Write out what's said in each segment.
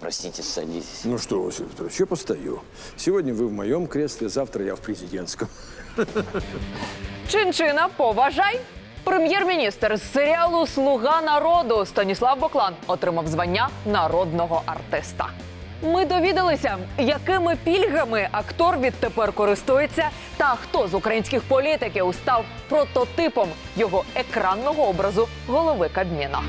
простите, садитесь. Ну что, Василий Петрович, я постою. Сегодня вы в моем кресле, завтра я в президентском. Чинчина, поважай! Прем'єр-міністр з серіалу Слуга народу Станіслав Боклан отримав звання народного артиста. Ми довідалися, якими пільгами актор відтепер користується, та хто з українських політиків став прототипом його екранного образу голови Кабміна.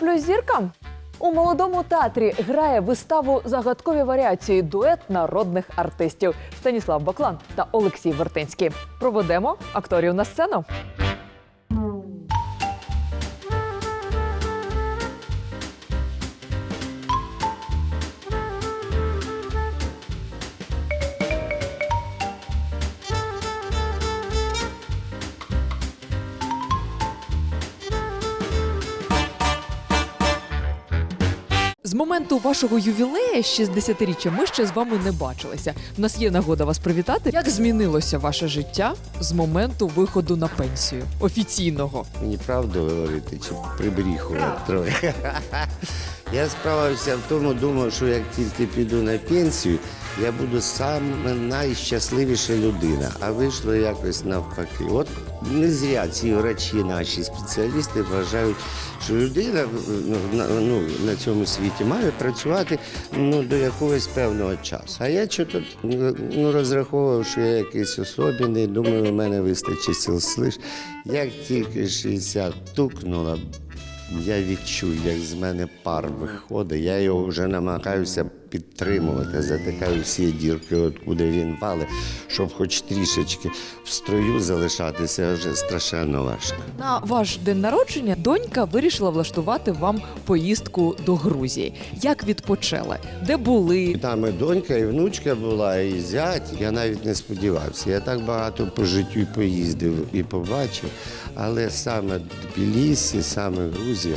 Зірка плюс зірка. У молодому театрі грає виставу загадкові варіації дует народних артистів Станіслав Баклан та Олексій Вертинський. Проведемо акторів на сцену. З моменту вашого ювілея 60-річчя ми ще з вами не бачилися. У нас є нагода вас привітати. Як змінилося ваше життя з моменту виходу на пенсію офіційного? Мені правду говорити чи прибріхувати трохи. Я справився в тому, думав, що як тільки піду на пенсію, я буду саме найщасливіша людина. А вийшло якось навпаки. От не зря ці врачі, наші спеціалісти вважають, що людина ну, на, цьому світі має працювати ну, до якогось певного часу. А я чого ну, розраховував, що я якийсь особенний, думаю, у мене вистачить сил слиш. Як тільки 60 тукнуло, я відчув, як з мене пар виходить. Я його вже намагаюся підтримувати, затикаю всі дірки, откуди він валить, щоб хоч трішечки в строю залишатися вже страшенно важко. На ваш день народження донька вирішила влаштувати вам поїздку до Грузії. Як відпочили? Де були? Там і донька, і внучка була, і зять. Я навіть не сподівався. Я так багато по життю поїздив і побачив. Але саме Тбілісі, саме Грузія,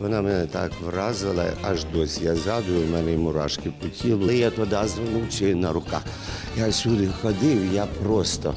вона мене так вразила, аж досі. Я згадую, в мене і мурашки по тілу. Я туди звернув чи на руках. Я сюди ходив, я просто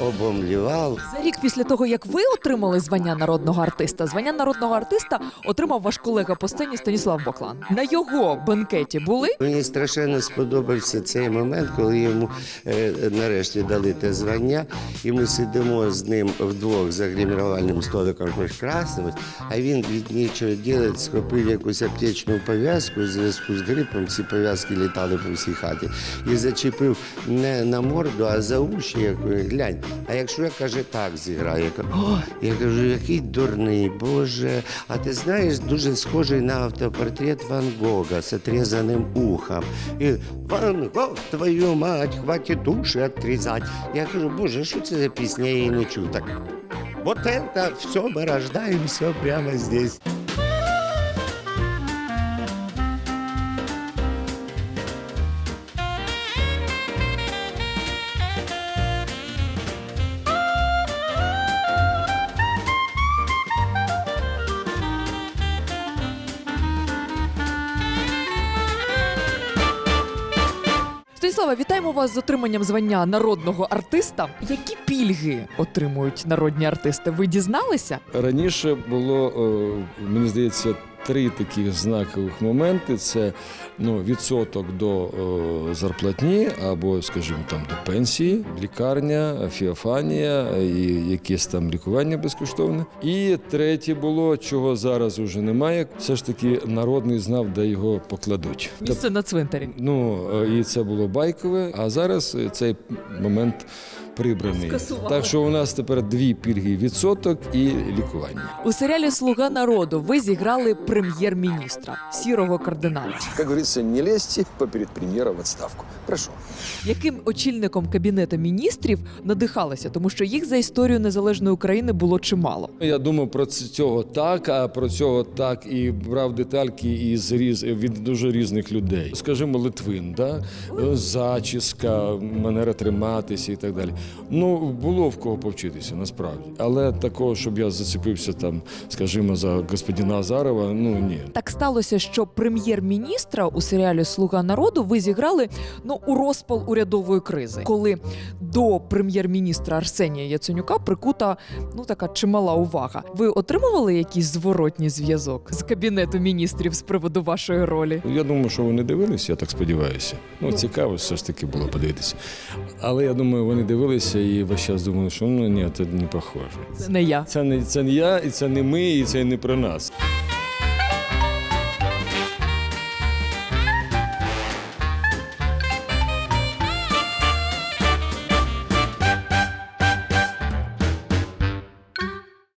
обомлівав. За рік після того, як ви отримали звання народного артиста, звання народного артиста отримав ваш колега по сцені Станіслав Боклан. На його бенкеті були Мені страшенно сподобався цей момент, коли йому е, нарешті дали те звання, і ми сидимо з ним вдвох за гримірувальним столиком прекрасно, а він від нічого ділить, схопив якусь аптечну пов'язку в зв'язку з грипом. Ці пов'язки літали по всій хаті і зачепив не на морду, а за уші. Я кажу, глянь. А якщо я каже, так зіграю, я кажу, о, я кажу, який дурний, Боже. А ти знаєш, дуже схожий на автопортрет Ван Гога з отрезаним ухом. І Ван Гог, твою мать, хватить уші отрізати. Я кажу, Боже, що це за пісня, я її не чув. Так, вот это все, мы рождаемся прямо здесь. Станіслава, вітаємо вас з отриманням звання народного артиста. Які пільги отримують народні артисти? Ви дізналися? Раніше було, е, мені здається, три таких знакових моменти: це ну, відсоток до е, зарплатні або, скажімо, там до пенсії, лікарня, фіофанія і якесь там лікування безкоштовне. І третє було, чого зараз уже немає. Все ж таки народний знав, де його покладуть. Місце на цвинтарі. Ну е, і це було байкове. А зараз е, цей момент прибраний. Так що у нас тепер дві пільги: відсоток і лікування. У серіалі Слуга народу ви зіграли прем'єр-міністра сірого кардинала. Как говорится, не лезьте поперед премьера в отставку. Прошу. Яким очільником кабінету міністрів надихалися, тому що їх за історію незалежної України було чимало. Я думав про цього так, а про цього так і брав детальки із різ від дуже різних людей. Скажімо, Литвин, да? Е, зачіска, манера триматися і так далі. Ну, було в кого повчитися, насправді. Але такого, щоб я зацепився там, скажімо, за господина Азарова, ну ні. Так сталося, що прем'єр-міністра у серіалі Слуга народу ви зіграли ну у розпал урядової кризи, коли до прем'єр-міністра Арсенія Яценюка прикута ну така чимала увага. Ви отримували якийсь зворотній зв'язок з кабінету міністрів з приводу вашої ролі? Я думаю, що вони дивилися, я так сподіваюся. Ну, цікаво все ж таки було подивитися. Але я думаю, вони дивилися і весь час думали, що ну ні, це не похоже. Це не я. Це не це не я, і це не ми, і це не про нас.